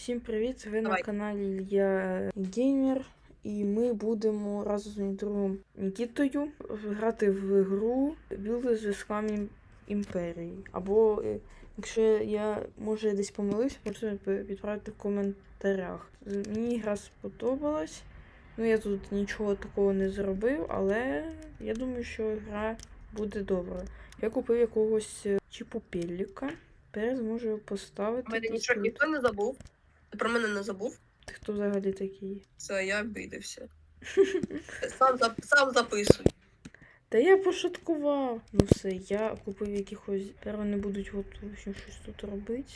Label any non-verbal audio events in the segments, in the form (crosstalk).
Всім привіт! Ви на каналі Я Геймер, і ми будемо разом з моїм другом Нікітою грати в гру Білди з зв'язками імперії. Або е, якщо я може десь помилився, пи- відправити в коментарях. Мені гра сподобалась. Ну я тут нічого такого не зробив, але я думаю, що гра буде добра. Я купив якогось е, чіпопелліка. Тепер зможу поставити. У мене нічого ніхто не забув. Ти про мене не забув. Ти хто взагалі такий? Все, я обідався. (laughs) Сам, зап... сам записуй. Та я пошуткував. Ну все, я купив якихось. Тепер вони будуть от в общем, щось тут робити.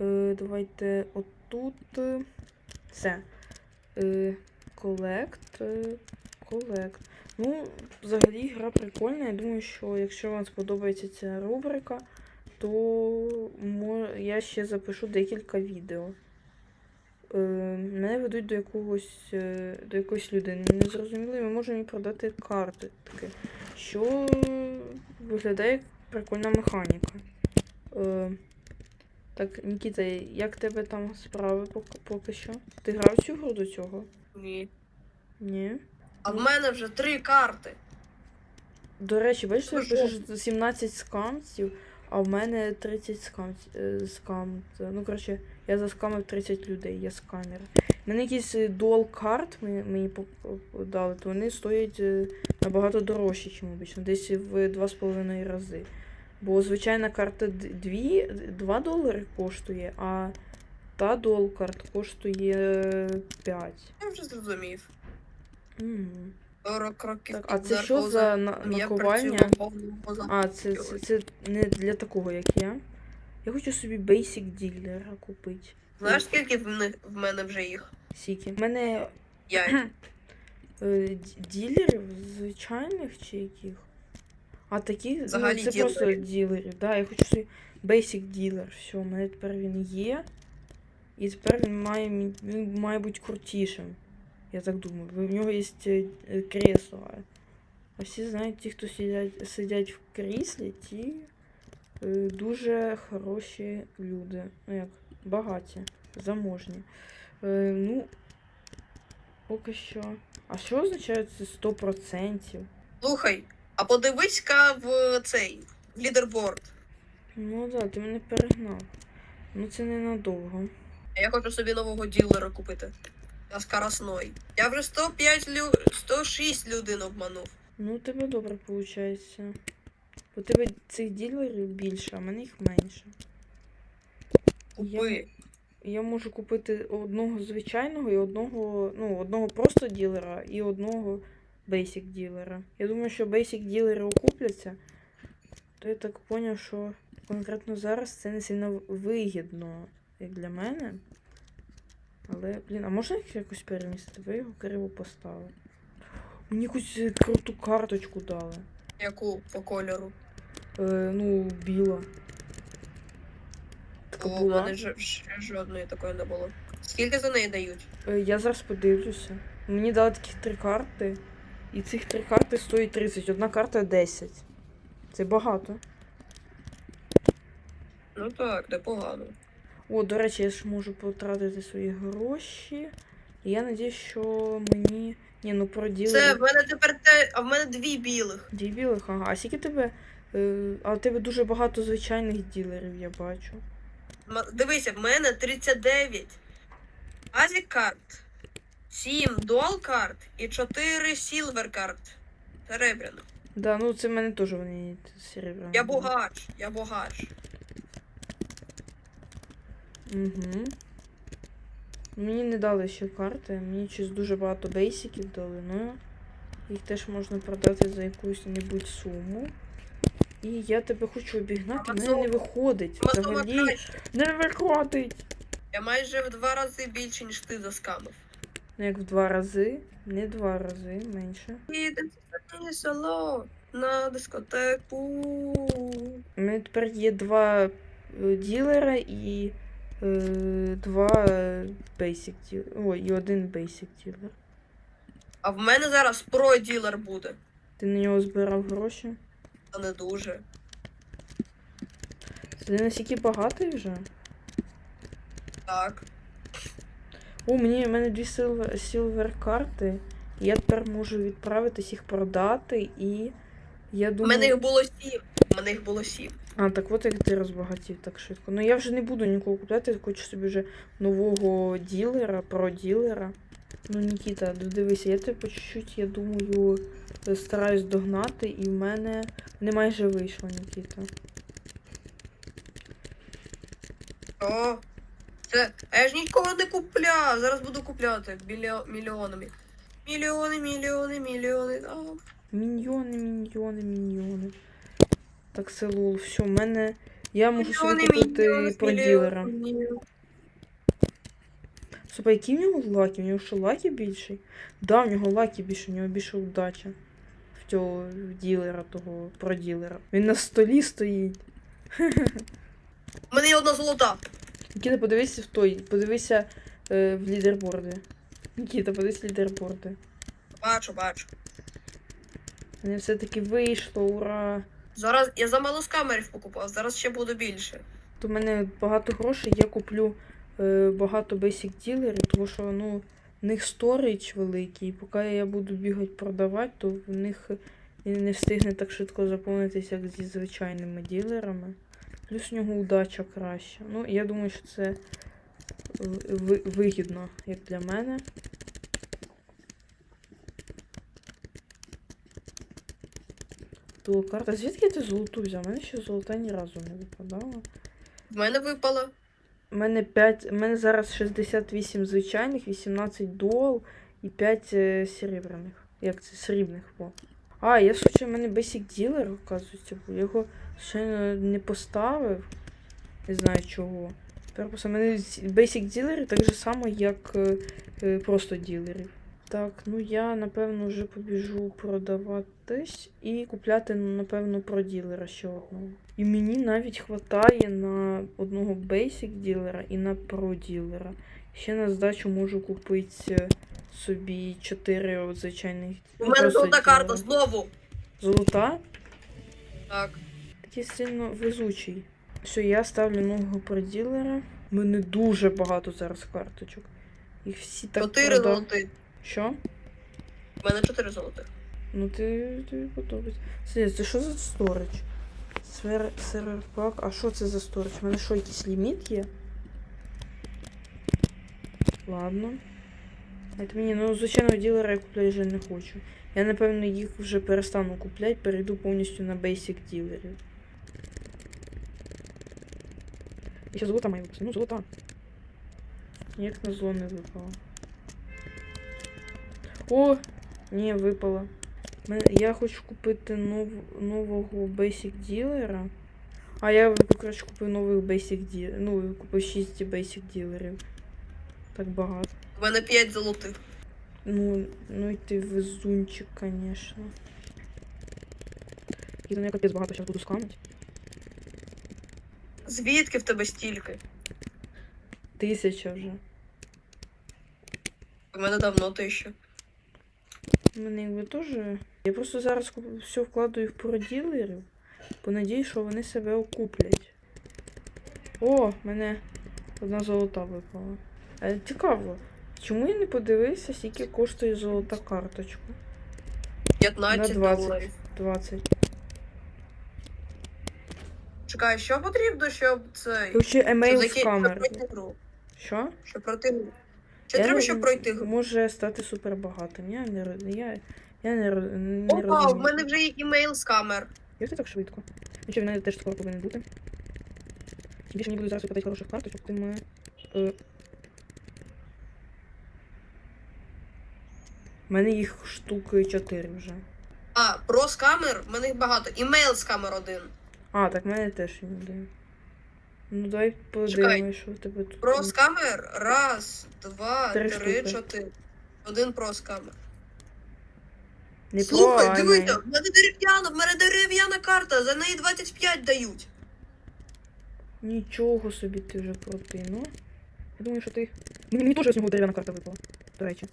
Е, давайте отут. е, Все. Е, колект. е, Колект. Ну, взагалі гра прикольна. Я думаю, що якщо вам сподобається ця рубрика, то я ще запишу декілька відео. Е, мене ведуть до якогось е, до якоїсь людини. Не зрозуміло, і ми можемо продати карти таке, що виглядає як прикольна механіка. Е, так, Нікіта, як тебе там справи поки, поки що? Ти грав цю гру до цього? Ні. Ні. А в мене вже три карти. До речі, бачиш, ти що? пишеш 17 скамців, а в мене 30 скам... е, скам. Ну, коротше, я заскамив 30 людей, я скамер. У мене якісь е, дуал карт мені, дали, то вони стоять е, набагато дорожче, ніж обично, десь в 2,5 рази. Бо звичайна карта 2, 2 долари коштує, а та дуал карт коштує 5. Я вже зрозумів. Мгм. 40 років. Так, а це що за на- Я наковальня? працюю в повному А, це, це, це не для такого, як я. Я хочу собі basic ділера купити. Знаєш, скільки в, них, в мене вже їх? Сіки. У мене Я. (clears throat) е, д- ділерів звичайних чи яких? А такі Взагалі ну, це просто ділерів. ділерів. Да, я хочу собі basic ділер. Все, у мене тепер він є. І тепер він має, мі- він має бути крутішим. Я так думаю. В нього є е, кресло. а- всі знають, ті, хто сидять, сидять в кріслі, ті е, дуже хороші люди. Ну як, багаті, заможні. Е, ну, поки що. А що означає це 100%? Слухай, а подивись-ка в цей в лідерборд. Ну так, да, ти мене перегнав. Ну це ненадовго. Я хочу собі нового ділера купити. На скоросной. Я вже 105 лю... 106 людей обманув. Ну, у тебе добре виходить. У тебе цих ділерів більше, а в мене їх менше. Купи. Я можу купити одного звичайного і одного, ну, одного просто ділера і одного basic ділера. Я думаю, що basic ділери окупляться. То я так поняв, що конкретно зараз це не сильно вигідно, як для мене. Але, блін, а можна їх якось перемістити? Ви його криво поставили. Мені якусь е, круту карточку дали. Яку по кольору? Е, ну, біла. Така О, в була. мене ж, ще жодної такої не було. Скільки за неї дають? Е, Я зараз подивлюся. Мені дали таких три карти. І цих три карти стоїть 30. Одна карта 10. Це багато. Ну так, непогано. О, до речі, я ж можу потратити свої гроші. І я надіюсь, що мені. Ні, ну про діло. Це в мене тепер те, а в мене дві білих. Дві білих, ага. А скільки тебе. Е, а в тебе дуже багато звичайних ділерів, я бачу. Дивися, в мене 39 Азік карт, 7 дуал карт і 4 сілвер карт. Серебряних. Да, ну це в мене теж вони серебряні. Я богач, я богач. Угу. Мені не дали ще карти, мені щось дуже багато бейсиків дали, ну їх теж можна продати за якусь небудь суму. І я тебе хочу обігнати, в мене не виходить. Взагалі не виходить. Я майже в два рази більше, ніж ти заскамив. Ну як в два рази, не два рази, менше. В село на дискотеку. У мене тепер є два е, ділера і два бейсик ділера. Ой, і один бейсик ділер. А в мене зараз про-ділер буде. Ти на нього збирав гроші? А не дуже. Ти настільки багатий вже? Так. О, мені, в мене дві силвер, сілвер карти. Я тепер можу відправитись їх продати і. Я У мене їх було сім. У мене їх було сім. А, так от як ти розбагатів так швидко. Ну я вже не буду нікого купляти, я хочу собі вже нового ділера, про ділера. Ну, Нікіта, дивися, я тебе по чуть-чуть, я думаю, е, стараюсь догнати, і в мене не майже вийшло, Нікіта. О, це. А я ж нікого не купляв. Зараз буду купляти мільйо... мільйонами. Мільйони, мільйони, мільйони. А. Міньйони, міньйони, міньйони. Так, це лол. Все, в мене. Я можу собі купити про ділера. Слухай, який в нього лаки? В нього що лаки більший? Да, в нього лаки більше, в нього більше удача. В цього ділера, того про ділера. Він на столі стоїть. У мене є одна золота. Нікіта, подивися в той, подивися е, в лідерборди. Нікіта, подивись в лідерборди. Бачу, бачу. Мені все-таки вийшло, ура! Зараз я замало скамерів покупав, зараз ще буду більше. То в мене багато грошей, я куплю е, багато basic ділерів, тому що ну, в них сторіч великий, і поки я буду бігати продавати, то в них і не встигне так швидко заповнитися, як зі звичайними ділерами. Плюс в нього удача краща. Ну, я думаю, що це вигідно, як для мене. Ту карта. Звідки ти золоту взяв? У мене ще золота ні разу не випадала. В мене випало. У мене 5, у мене зараз 68 звичайних, 18 дуал і 5 е, серебряних. Як це? Срібних, по. А, я случайно, в мене Basic Dealer, оказується, був. Я його ще не поставив. Не знаю чого. Тепер просто в мене Basic Dealer так же само, як е, е, просто ділерів. Так, ну я напевно вже побіжу продаватись і купляти, ну, напевно, про ділера ще одного. І мені навіть хватає на одного basic ділера і на про ділера. Ще на здачу можу купити собі 4 от звичайних. У мене золота карта знову. Золота? Так. Такий сильно везучий. Все, я ставлю нового про ділера. У мене дуже багато зараз карточок. Їх всі так Чотири продав. золотих. Що? У мене чотири золотих. Ну ти тобі подобається. Слухай, це що за сторіч? Сфер, сервер пак. А що це за сторіч? У мене що, якийсь ліміт є? Ладно. Це мені, ну, звичайного ділера я купляти вже не хочу. Я, напевно, їх вже перестану купляти, перейду повністю на basic ділерів. І ще золота має випустити. Ну, золота. Як на зло не випало. О! Ні, випало. Я хочу купити нов, нового Basic ділера. А я коротше купив нових Basic ділерів. Ну, купив 6 Basic ділерів. Так багато. У мене п'ять золотих. Ну, ну і ти везунчик, конечно. І там я капець багато зараз буду скамити. Звідки в тебе стільки? Тисяча вже. У мене давно тисяча. У мене якби теж. Я просто зараз все вкладаю в проділерів. Понадію, що вони себе окуплять. О, мене одна золота випала. Е, цікаво, чому я не подивився, скільки коштує золота карточка? 15 На 20. доларів. 20. Чекай, що потрібно, щоб цей. Короче, емейл з заки- щоб камер. Що? Щоб пройти гру. Що Я треба, не- щоб пройти гру? Може стати супербагатим. Я не, я, я не, не Опа, розумію. в мене вже є імейл з камер. Як ти так швидко? Ну в мене теж скоро повинен бути. Чим більше мені буде зараз випадати хороших карточок, тим ми. Е... У мене їх штуки 4 вже. А, про з камер, в мене їх багато. Імейл з камер один. А, так в мене теж він один. Ну дай подивимось, що в тебе тут. Про з. Раз, два, Три три, чотири. Один про з камер. Не Слухай, дивися, в мене дерев'яна, в мене дерев'яна карта, за неї 25 дають. Нічого собі ти вже протинув. Я думаю, що ти. Ну, мені теж з нього дерев'яна карта випала, до речі.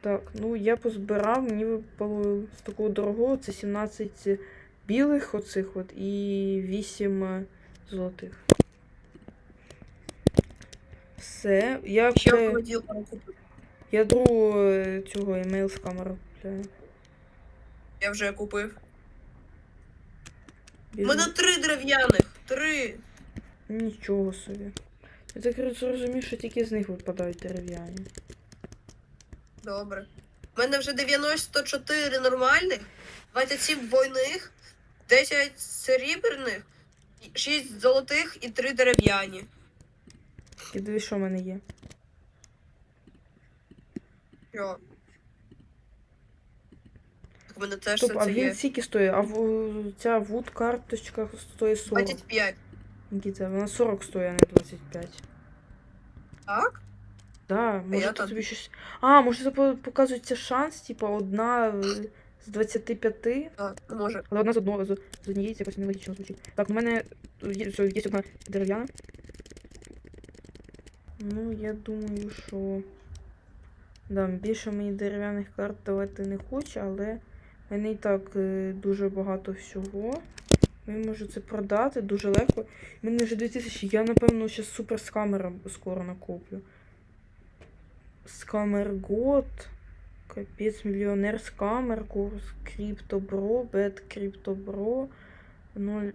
Так, ну я позбирав, мені випало з такого дорогого, це 17 білих оцих от і 8 золотих. Все. Я, купив. я другу е, цього емейл з камеру купляю. Я вже купив. У мене три дерев'яних. Три. Нічого собі. Я так зрозумів, що тільки з них випадають дерев'яні. Добре. У мене вже 94 нормальних, 27 двойних, 10 серебряних, 6 золотих і 3 дерев'яні. І дивись, що в мене є. Що? Так, У мене теж Стоп, все а це він є. скільки стоїть? А в, ця вуд карточка стоїть 40. 25. Нікіта, вона 40 стоїть, а не 25. Так? Да, може я ти там- собі щось. А, може це по- показується шанс, типа одна е, з 25, Так, може. але одна з одного з, з однієї це якось нелогічно звучить. Так, у мене є, все, є одна дерев'яна. Ну, я думаю, що. Да, більше мені дерев'яних карт давати не хочу, але в мене і так е, дуже багато всього. Я можу це продати дуже легко. У мене вже 2000, я напевно ще супер з скоро накоплю. Скамер год. Капець, мільйонер скамер, курс криптобро, бет криптобро, 0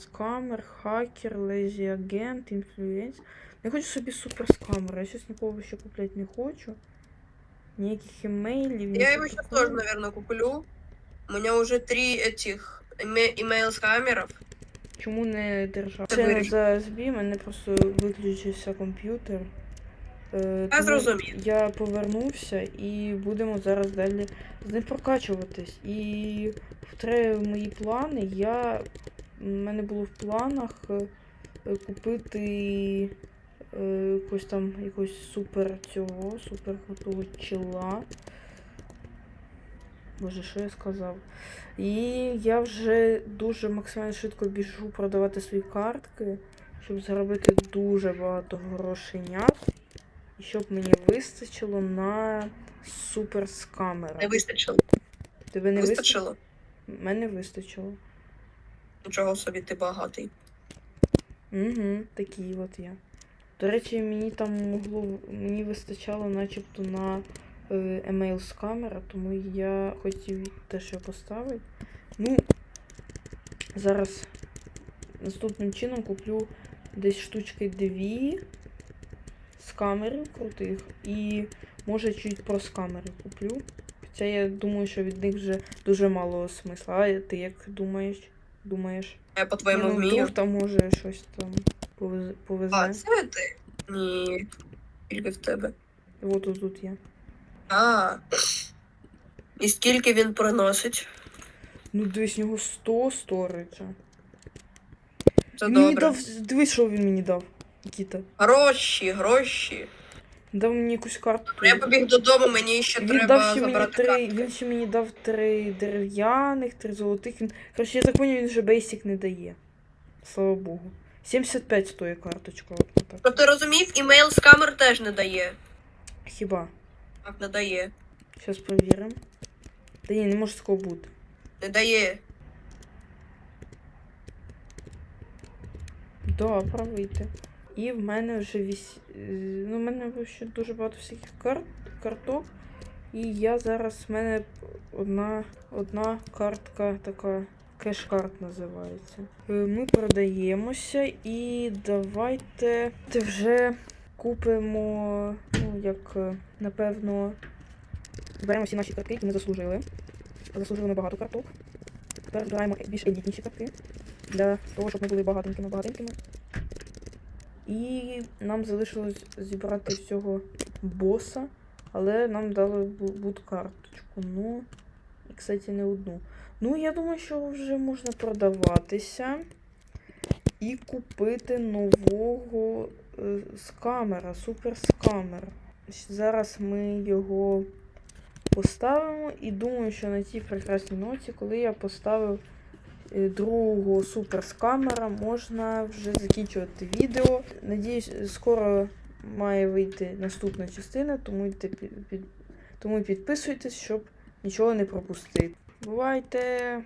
скамер, хакер, лезі агент, інфлюенс. Я хочу собі супер скамер, я щось нікого ще купляти не хочу. Ніяких емейлів, Я его сейчас тоже, наверное, куплю. У меня уже три этих email скамеров. Чому не держав? Це не за збій, мене просто виключився комп'ютер. Е, Я зрозумів. Я повернувся і будемо зараз далі з ним прокачуватись. І в мої плани. Я... У мене було в планах е, купити е, якось там якогось супер цього, супер крутого чола. Боже, що я сказав? І я вже дуже максимально швидко біжу продавати свої картки, щоб заробити дуже багато грошенят. І щоб мені вистачило на супер скамера. Не вистачило. Тебе не вистачило? Вистачило. Мене вистачило. Нічого собі ти багатий. Угу, такий от я. До речі, мені там могло. Мені вистачало начебто на е, емейл з камера, тому я хотів теж його поставити. Ну, зараз наступним чином куплю десь штучки дві з камери крутих. І може чуть про скамери куплю. Хоча я думаю, що від них вже дуже мало смисла. А ти як думаєш? Думаєш? Я по-твоєму ну, вмію. вдруг там може щось там повезе. А, це ти? Ні. Тільки в тебе. От тут, тут є. А. І скільки він приносить? Ну, дивись, у нього 100 сториджа. Це мені добре. дав. Дивись, що він мені дав. Нікіта. Гроші, гроші. Дав мені якусь карту. Я побіг додому, мені ще Він треба дав ще мені забрати три. карту. Він ще мені дав три дерев'яних, три золотих. Він. Коротше, я так поняв, він вже бейсик не дає. Слава Богу. 75 стоїть карточка. От так. Тобто розумів, імейл з камер теж не дає. Хіба? Так, не дає. Зараз перевіримо. Та ні, не може такого бути. Не дає. Да, правий ти. І в мене вже вісь... Ну, в мене ще дуже багато всяких карт, карток. І я зараз в мене одна, одна картка така. Кеш-карт називається. Е, Ми продаємося і давайте вже купимо, ну, як, е, напевно, беремо всі наші картки, які ми заслужили. Заслужили ми багато карток. Тепер збираємо більш елітніші картки для того, щоб ми були багатенькими-багатенькими. І нам залишилось зібрати всього боса, але нам дали бу- бут-карточку. Ну, і, кстати, не одну. Ну, я думаю, що вже можна продаватися і купити нового е, скамера, супер скамер. Зараз ми його поставимо і думаю, що на цій прекрасній ноті, коли я поставив другого суперскамера можна вже закінчувати відео. Надіюсь, скоро має вийти наступна частина, тому, під, тому підписуйтесь, щоб нічого не пропустити. Бувайте!